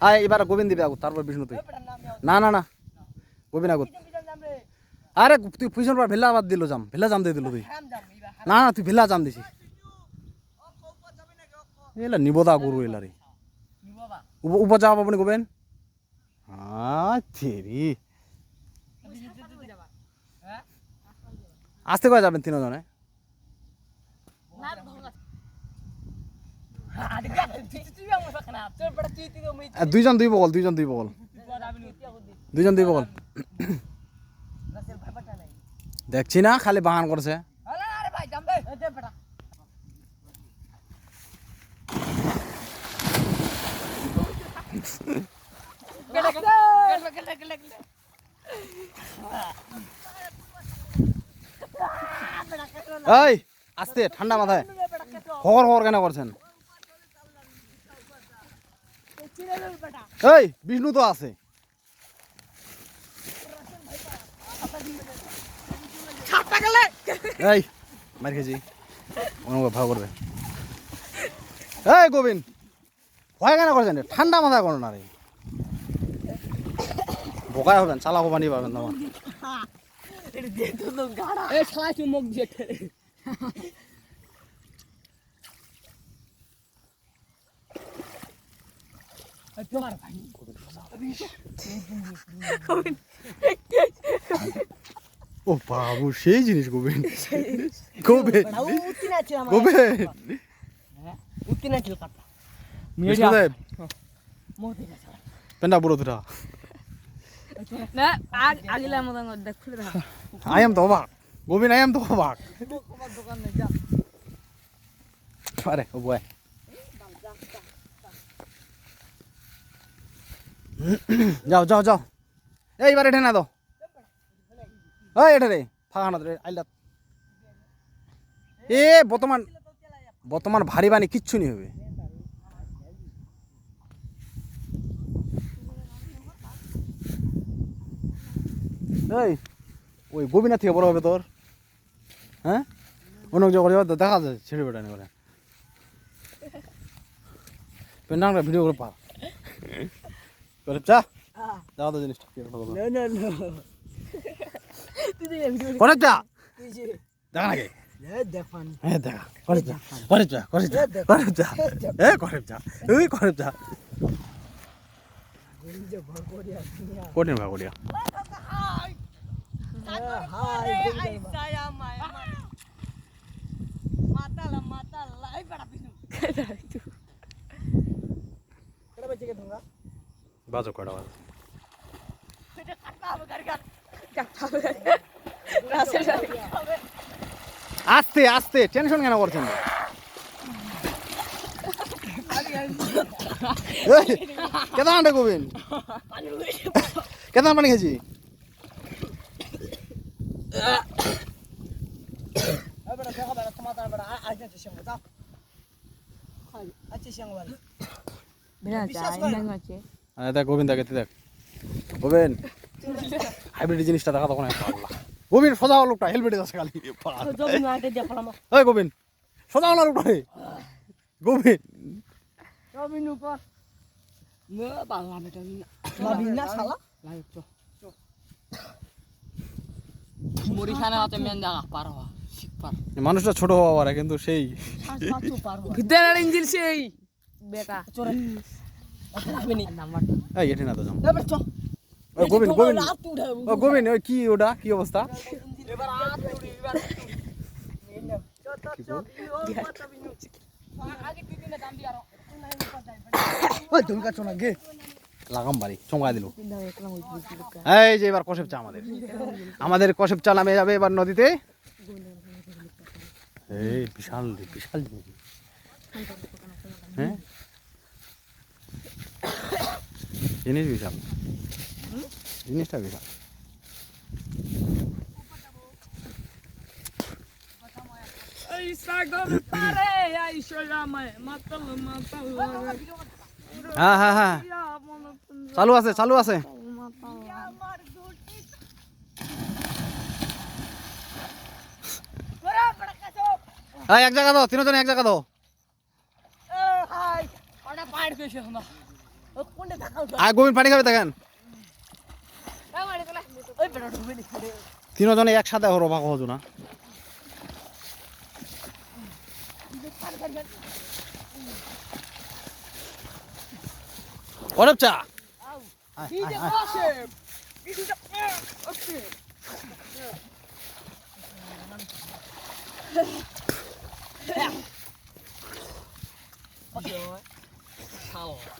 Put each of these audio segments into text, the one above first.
আয়, এবার গোবিন্দ দিবে আগু তারপর বিষ্ণু তুই। না না না। গোবিন্দ আগু আরে, তুই পিছন পর ভেলা বাদ দিল জাম, ভেলা জাম দিয়ে দিল তুই। না না, তুই ভেলা জাম দিছিস। এলা নিবদা গরু এলা রে। উপ- উপর যাওয়া পাবনি গোবেন হ্যাঁ তেরি। আসতে কয় যাবেন তিনজনে। দুইজন দুই বগল দুইজন দুই বগল। দুইজন দুই বগল। দেখছি না, খালি বাহান করছে। এই, আস্তে, ঠান্ডা মাথায়। খবর খবর কেন করছেন? এই, বিষ্ণু তো আছে। এই, মার খেয়েছি। অনেক ভাগ করবে। এই, গোবিন্দ। ভয় কেন করছেন? ঠান্ডা মাথা করো না রে। বোকায় হবেন চালা কোপানি পাবেন তোমার। ও বাবু, সেই জিনিস দুটা আগিলার মতন দেখ খুলে দেখা আই এম তো অবাক। আই এম তো অবাক। আরে, ও বয়। যাও যাও যাও। এইবার এটা না দাও। ওই এটা রে, ফাঁকা না রে আইলা এ, বর্তমান বর্তমান ভারী বানি কিচ্ছু নেই হবে। এই, ওই গোবিনা থেকে বড় হবে তোর। হ্যাঁ? অন্য জগৎ যাবে দেখা যায়, ছেড়ে বেটা করে পেন্ডাংটা ভিডিও করে পার করে চা দেখা তো জিনিসটা কি কথা বলো করে চা দেখা নাকি হ্যাঁ দেখা করে চা চা তুই কঠিন ভাগ করিয়া বাজো কটা বাজো আস্তে আস্তে টেনশন কেন করছেন কেদার আন্ডা গোবিন কেদার পানি খেয়েছি বেড়া দেখ গোবিন দেখ দেখ। গোবিন হাইব্রিড জিনিসটা দেখা তখন গোবিন সোজা লোকটা হেলমেটে আছে খালি। ওই গোবিন সোজা হলো লোকটা রে। গোবিন মরিখানে আছে পার হওয়া শিখ পার। মানুষটা ছোট হওয়া পারে কিন্তু সেই ইঞ্জিন সেই। বেটা। এই এটি না তো যাম ওই গোবিন গোবিন ও গোবিন ওই কি ওটা? কি অবস্থা? লাগাম বাড়ি চমকা দিল। এই যে এবার কষেপ চা আমাদের। আমাদের কষেপ চা নামে যাবে এবার নদীতে। এই বিশাল বিশাল হ্যাঁ? জিনিস বিশাল। জিনিসটা বিশাল। হ্যাঁ। হ্যাঁ হ্যাঁ চালু আছে চালু আছে। এক জায়গা দাও তিনজন এক জায়গা দাও। গোবিন পানি খাবে দেখেন তিনজনে একসাথে হরো ভাগ হজু না। অরব চা কি যে আয়, আয়। বসে কি যে ওকে দম দিছে তো বেটা এটা পাবো গোবিন লোকটা সোজা দাঁড়া তো তুই গোবিন দাদা স্যার তুই ঠিক আছে করবি এটা তোমার তো কথা ঠিক কি ওই তুই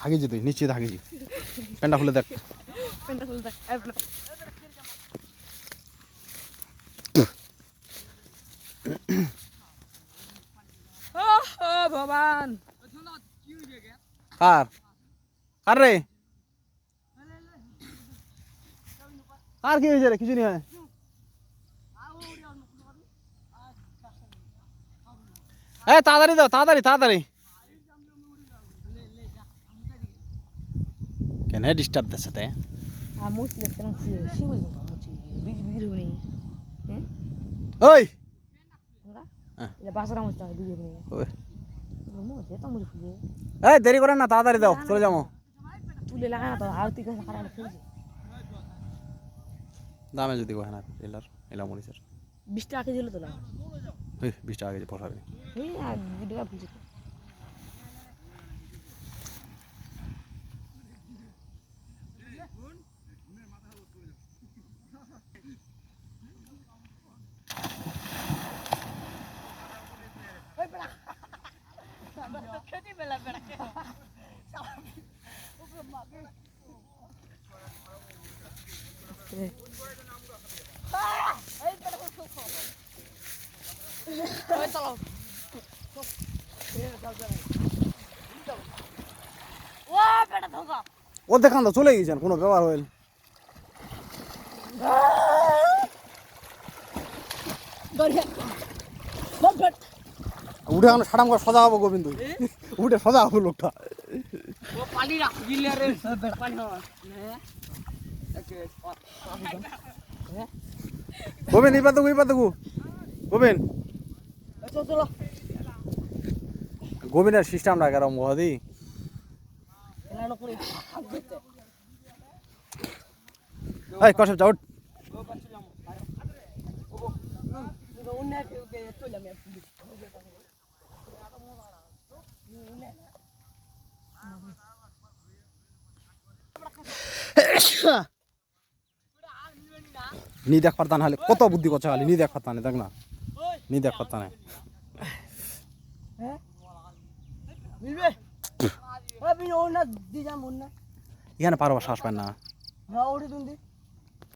হাগিজি তুই নিশ্চিত হাগিজি প্যান্টটা খুলে দেখ। পেন্টা খুলে দেখ ভগবান। কার? কার রে? কার কি হয়েছে রে? কিছু নেই হয়। এ তাড়াতাড়ি দাও তাড়াতাড়ি তাড়াতাড়ি। কেন ডিস্টার্ব দিচ্ছে তাই আর হ্যাঁ। ওই। হ্যাঁ। এই দেরি করেন না তাড়াতাড়ি দাও চলে যাব। তুলে লাগা না তো আরতি কাছে দামে যদি কয় না এলার এলা মরিচের। বিশ টাকা কেজি হলো তো না? ওই বিশ টাকা কেজি পড়াবে এই আর দুই টাকা খুলছে তো ও বেটা ধোকা ও দেখান তো চলে গেছেন কোনো ব্যাপার হইল উঠে এখন সাটাম করে সজা হব গোবিন্দ। উঠে সজা হব লোকটা। গোবিন্দ এই পাতকু এই পাতকু। চলো গোবিন্দের সিস্টেমটা কেরম বদি এলানো করে হাত দিতে এই কসব যাও। নি দেখ পারতা না হলে কত বুদ্ধি করছে খালি নি দেখ পারতা না দেখ না। নি দেখ পারতা না। হ্যাঁ? মিলবে? এখানে পারবা শ্বাস পায় না। না ওরে তুমি